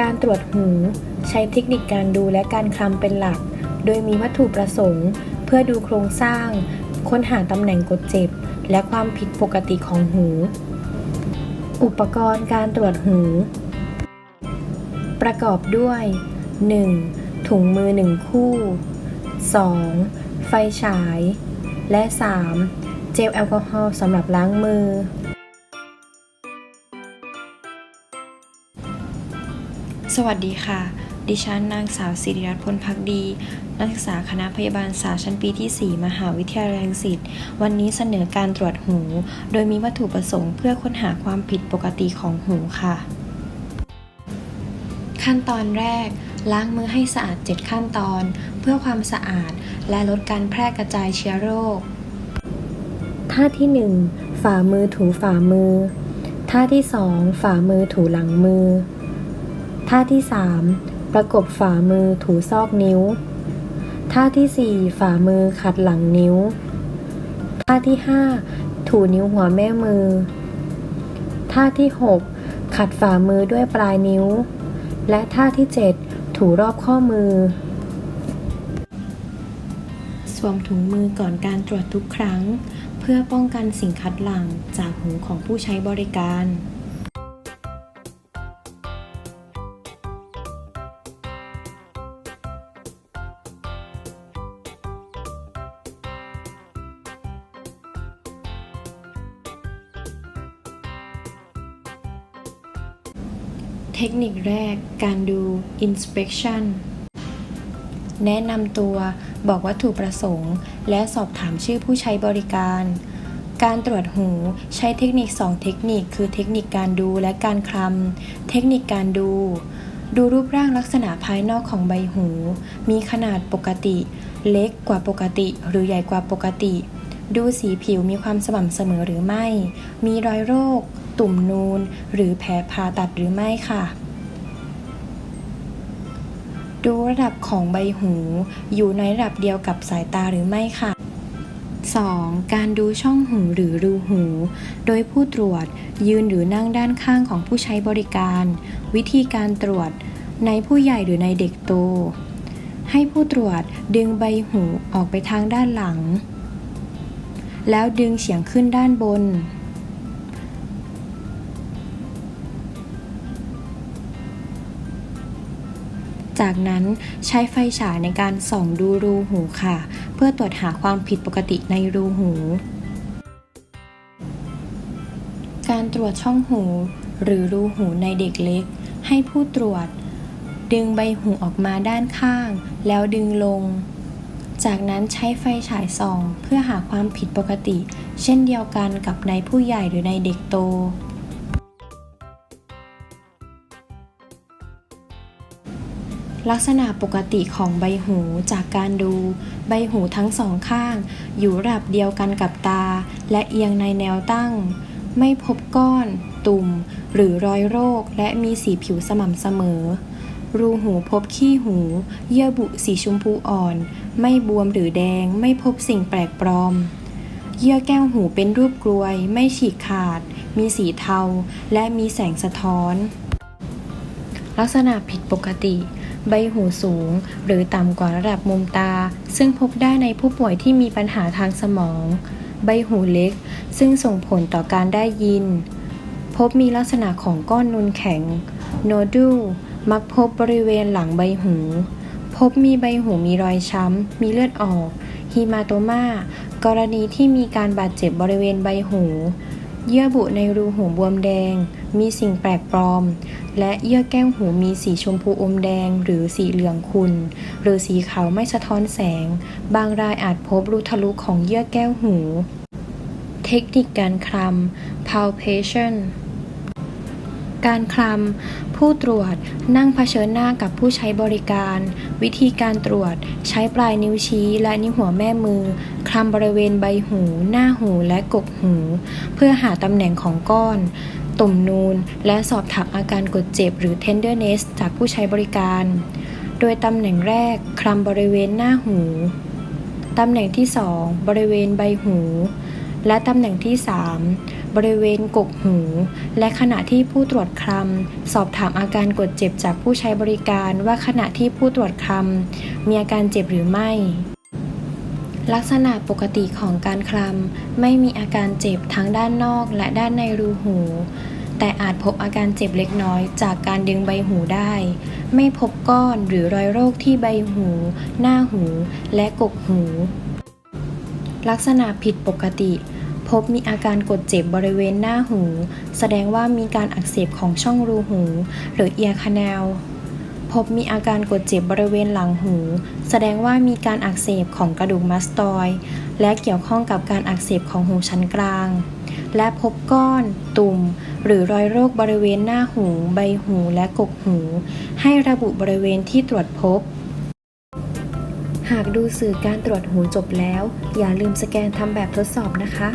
การตรวจหู ใช้เทคนิคการดูและการคลำเป็นหลัก โดยมีวัตถุประสงค์ เพื่อดูโครงสร้าง ค้นหาตำแหน่งกดเจ็บ และความผิดปกติของหู อุปกรณ์การตรวจหู ประกอบด้วย 1. ถุงมือ 1 คู่ 2. ไฟฉาย และ 3. เจลแอลกอฮอล์สำหรับล้างมือ สวัสดีค่ะ ดิฉันนางสาวสิริรัตน์พลพักดี นักศึกษาคณะพยาบาลศาสตร์ชั้นปีที่ 4 มหาวิทยาลัยรังสิต วันนี้เสนอการตรวจหู โดยมีวัตถุประสงค์เพื่อค้นหาความผิดปกติของหูค่ะ ขั้นตอนแรก ล้างมือให้สะอาด 7 ขั้นตอน เพื่อความสะอาด และลดการแพร่กระจายเชื้อโรค ท่าที่ 1 ฝ่ามือถูฝ่ามือ ท่าที่ 2 ฝ่ามือถูหลังมือ ท่าที่ 3 ประกบฝ่ามือถูซอกนิ้ว ท่าที่ 4 ฝ่ามือขัดหลังนิ้ว ท่าที่ 5 ถูนิ้วหัวแม่มือ ท่าที่ 6 ขัดฝ่ามือด้วยปลายนิ้ว และท่าที่ 7 ถูรอบข้อมือ สวมถุงมือก่อนการตรวจทุกครั้ง เพื่อป้องกันสิ่งคัดหลั่งจากหูของผู้ใช้บริการ เทคนิคแรก การดู inspection แนะนำตัวบอกวัตถุประสงค์ และสอบถามชื่อผู้ใช้บริการ การตรวจหูใช้เทคนิค 2 เทคนิค คือเทคนิคการดูและการคลำเทคนิคการดู ดูรูปร่างลักษณะภายนอกของใบหู มีขนาดปกติ เล็กกว่าปกติ หรือใหญ่กว่าปกติ ดูสีผิวมีความสม่ำเสมอหรือไม่ มีรอยโรค ตุ่มนูน หรือแผลผ่าตัดหรือไม่ค่ะ ดูระดับของใบหูอยู่ในระดับเดียวกับสายตาหรือไม่ค่ะ 2. การดูช่องหูหรือรูหู โดยผู้ตรวจยืนหรือนั่งด้านข้างของผู้ใช้บริการ วิธีการตรวจในผู้ใหญ่หรือในเด็กโต ให้ผู้ตรวจดึงใบหูออกไปทางด้านหลัง แล้วดึงเฉียงขึ้นด้านบน จากนั้นใช้ไฟฉายในการส่องดูรูหูค่ะ เพื่อตรวจหาความผิดปกติในรูหู การตรวจช่องหู หรือรูหูในเด็กเล็ก ให้ผู้ตรวจ ดึงใบหูออกมาด้านข้าง แล้วดึงลง จากนั้นใช้ไฟฉายส่อง เพื่อหาความผิดปกติ เช่นเดียวกันกับในผู้ใหญ่หรือในเด็กโต ลักษณะปกติของใบหูจากการดู ใบหูทั้งสองข้าง อยู่ระดับเดียวกันกับตา และเอียงในแนวตั้ง ไม่พบก้อน ตุ่ม หรือรอยโรค และมีสีผิวสม่ำเสมอ รูหูพบขี้หู เยื่อบุสีชมพูอ่อน ไม่บวมหรือแดง ไม่พบสิ่งแปลกปลอม เยื่อแก้วหูเป็นรูปกลวย ไม่ฉีกขาด มีสีเทา และมีแสงสะท้อน ลักษณะผิดปกติ ใบหูสูง หรือต่ำกว่าระดับมุมตา ซึ่งพบได้ในผู้ป่วยที่มีปัญหาทางสมอง ใบหูเล็ก ซึ่งส่งผลต่อการได้ยิน พบมีลักษณะของก้อนนูนแข็ง โนดูลมักพบบริเวณหลังใบหู พบมีใบหูมีรอยช้ำ มีเลือดออกฮีมาโตมากรณีที่มีการบาดเจ็บบริเวณใบหู เยื่อบุในรูหูบวมแดง มีสิ่งแปลกปลอม และเยื่อแก้วหูมีสีชมพูอมแดง หรือสีเหลืองขุ่นหรือสีขาวไม่สะท้อนแสง บางรายอาจพบรูทะลุของเยื่อแก้วหู เทคนิคการคลำ palpation การคลำผู้ตรวจนั่งเผชิญหน้ากับผู้ใช้บริการ วิธีการตรวจใช้ปลายนิ้วชี้และนิ้วหัวแม่มือคลำบริเวณใบหู หน้าหูและกกหู เพื่อหาตำแหน่งของก้อน ตุ่มนูน และสอบถามอาการกดเจ็บหรือ tenderness จากผู้ใช้บริการ โดยตำแหน่งแรกคลำบริเวณหน้าหู ตำแหน่งที่ 2 บริเวณใบหู และตำแหน่งที่ 3 บริเวณกกหู และขณะที่ผู้ตรวจคลำสอบถามอาการกดเจ็บจากผู้ใช้บริการว่าขณะที่ผู้ตรวจคลำมีอาการเจ็บหรือไม่ ลักษณะปกติของการคลำไม่มีอาการเจ็บทั้งด้านนอกและด้านในรูหู แต่อาจพบอาการเจ็บเล็กน้อยจากการดึงใบหูได้ ไม่พบก้อนหรือรอยโรคที่ใบหู หน้าหู และกกหู ลักษณะผิดปกติ พบมีอาการกดเจ็บบริเวณหน้าหู แสดงว่ามีการอักเสบของช่องรูหู หรือเอียคา n นล พบมีอาการกดเจ็บบริเวณหลังหู แสดงว่ามีการอักเสบของกระดูกมัสตอยและเกี่ยวข้องกับการอักเสบของหูชั้นกลาง และพบก้อน ตุ่ม หรือรอยโรคบริเวณหน้าหู ใบหูและกกหู ให้ระบุบริเวณที่ตรวจพบ หากดูสื่อการตรวจหูจบแล้ว อย่าลืมสแกนทำแบบทดสอบนะคะ